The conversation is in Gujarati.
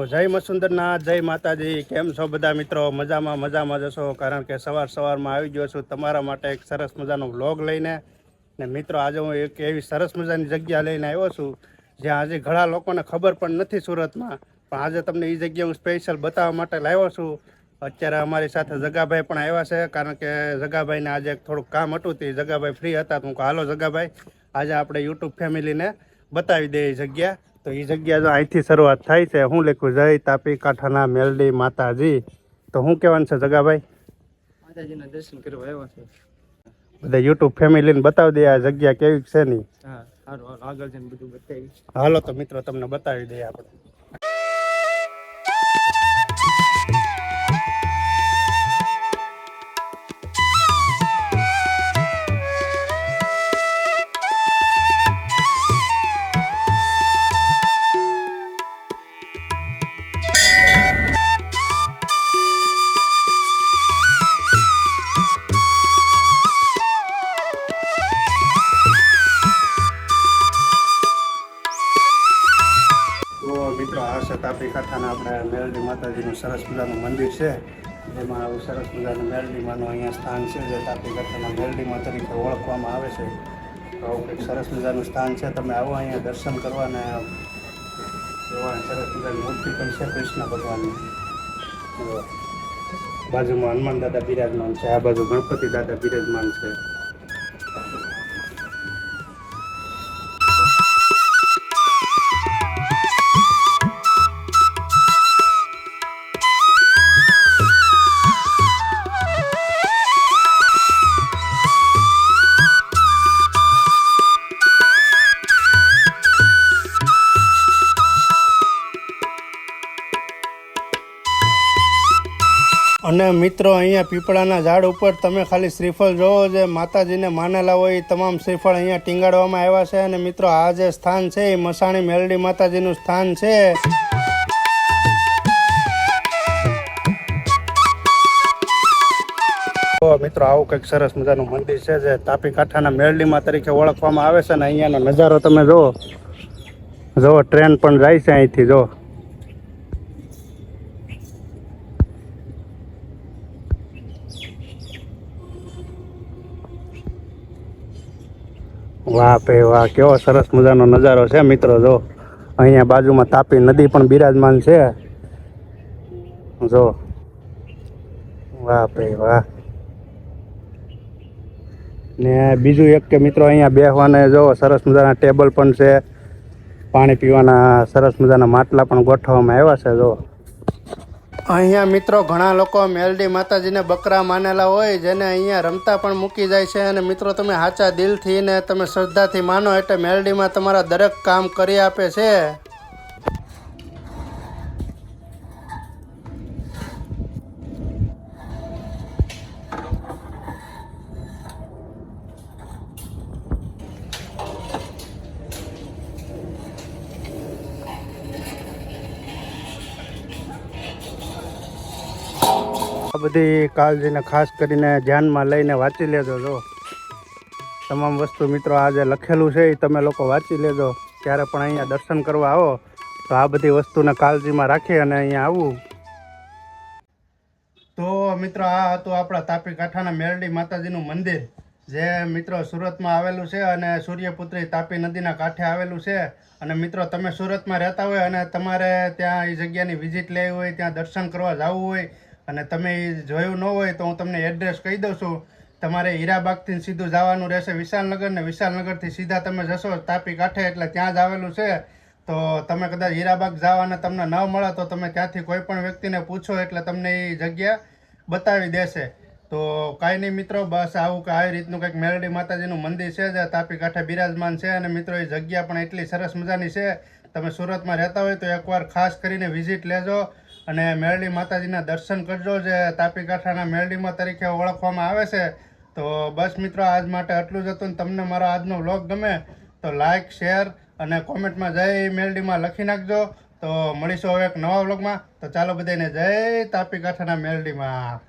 તો જય મસુંદરનાથ જય માતાજી. કેમ છો બધા મિત્રો? મજામાં મજામાં જશો કારણ કે સવાર સવારમાં આવી ગયો છું તમારા માટે એક સરસ મજાનો વ્લોગ લઈને. ને મિત્રો, આજે હું એક એવી સરસ મજાની જગ્યા લઈને આવ્યો છું, જ્યાં આજે ઘણા લોકોને ખબર પણ નથી સુરતમાં. પણ આજે તમને એ જગ્યા હું સ્પેશિયલ બતાવવા માટે લાવ્યો છું. અત્યારે અમારી સાથે જગાભાઈ પણ આવ્યા છે, કારણ કે જગાભાઈને આજે થોડુંક કામ હતું તે જગાભાઈ ફ્રી હતા. તો હું હાલો જગાભાઈ, આજે આપણે યુટ્યુબ ફેમિલીને બતાવી દઈએ જગ્યા. તો એ જગ્યા જો અહીંથી શરૂઆત થાય છે હું લખ્યું જય તાપી કાંઠાના મેલડી માતાજી. તો શું કહેવાનું છે જગાભાઈ? માતાજીના દર્શન કરવા આવ્યા છે. બધા યુટ્યુબ ફેમિલીને બતાવી દે આ જગ્યા કેવી છે નહીં હાલો તો મિત્રો તમને બતાવી દઈએ આપણે. આપણે મેરડી માતાજીનું સરસ મજાનું મંદિર છે. જેમાં આવું સરસ મજાનું મેલડીમાંનું અહીંયા સ્થાન છે જે તાપી કાંઠાના મેરડીમાં તરીકે ઓળખવામાં આવે છે. તો આવું કંઈક સરસ મજાનું સ્થાન છે. તમે આવો અહીંયા દર્શન કરવા ને જોવાની સરસ મજાની મૂર્તિ પણ છે કૃષ્ણ ભગવાનની. બાજુમાં હનુમાન દાદા બિરાજમાન છે. આ બાજુ ગણપતિ દાદા બિરાજમાન છે. અને મિત્રો, અહીંયા પીપળાના ઝાડ ઉપર તમે ખાલી શ્રીફળ જોવો જે માતાજીને માનેલા હોય એ તમામ શ્રીફળ અહીંયા ટીંગાડવામાં આવ્યા છે. અને મિત્રો, આ જે સ્થાન છે એ મસાણી મેલડી માતાજીનું સ્થાન છે. મિત્રો, આવું કંઈક સરસ મજાનું મંદિર છે જે તાપી કાંઠાના મેરડીમાં તરીકે ઓળખવામાં આવે છે. અને અહીંયાનો નજારો તમે જુઓ. જુઓ, ટ્રેન પણ જાય છે અહીંથી જો વાહ પે વાહ, કેવો સરસ મજાનો નજારો છે મિત્રો, જો. અહીંયા બાજુમાં તાપી નદી પણ બિરાજમાન છે. જો. વાહ પે વાહ. ને બીજું એક કે મિત્રો અહીંયા બેસવાને જો, સરસ મજાના ટેબલ પણ છે. પાણી પીવાના સરસ મજાના માટલા પણ ગોઠવવામાં આવ્યા છે, જો. અહીંયા મિત્રો ઘણા લોકો મેલડી માતાજીને બકરા માનેલા હોય, જેને અહીંયા રમતા પણ મૂકી જાય છે. અને મિત્રો, તમે સાચા દિલથી ને તમે શ્રદ્ધાથી માનો એટલે મેલડીમાં તમારા દરેક કામ કરી આપે છે. આ બધી કાળજીને ખાસ કરીને ધ્યાનમાં લઈને વાંચી લેજો, જો. તમામ વસ્તુ મિત્રો આ જે લખેલું છે એ તમે લોકો વાંચી લેજો. ત્યારે પણ અહીંયા દર્શન કરવા આવો, તો આ બધી વસ્તુને કાળજીમાં રાખી અને અહીંયા આવવું તો મિત્રો, આ હતું આપણા તાપી કાંઠાના મેરડી માતાજીનું મંદિર, જે મિત્રો સુરતમાં આવેલું છે અને સૂર્યપુત્રી તાપી નદીના કાંઠે આવેલું છે. અને મિત્રો, તમે સુરતમાં રહેતા હોય અને તમારે ત્યાં એ જગ્યાની વિઝિટ લેવી હોય, ત્યાં દર્શન કરવા જવું હોય અને તમે જોયું ન હોય તો હું તમને એડ્રેસ કહી દઉં છું. તમારે હીરાબાગથી સીધું જવાનું રહેશે વિશાલનગર ને વિશાલનગરથી સીધા તમે જશો તાપી કાંઠે એટલે ત્યાં જ આવેલું છે. તો તમે કદાચ હીરાબાગ જવાને તમને ન મળે તો તમે ત્યાંથી કોઈ પણ વ્યક્તિને પૂછો એટલે તમને એ જગ્યા બતાવી દેશે. તો કાંઈ નહીં મિત્રો, બસ આવું કે આવી રીતનું કંઈક મેરડી માતાજીનું મંદિર છે જે, તાપી કાંઠે બિરાજમાન છે અને મિત્રો એ જગ્યા પણ એટલી સરસ મજાની છે. તમે સુરતમાં રહેતા હોય તો એકવાર ખાસ કરીને વિઝિટ લેજો. અને મેરડી માતાજીના દર્શન કરજો જે તાપી કાંઠાના મેરડીમાં તરીકે ઓળખવામાં આવે છે. તો બસ મિત્રો, આજ માટે આટલું જ હતું તમને મારો આજનો વ્લોગ ગમે તો લાઇક શેર અને કોમેન્ટમાં જય મેરડીમાં લખી નાખજો. તો મળીશું હવે એક નવા વ્લોગમાં. તો ચાલો બધાને જય તાપી કાંઠાના મેલડીમાં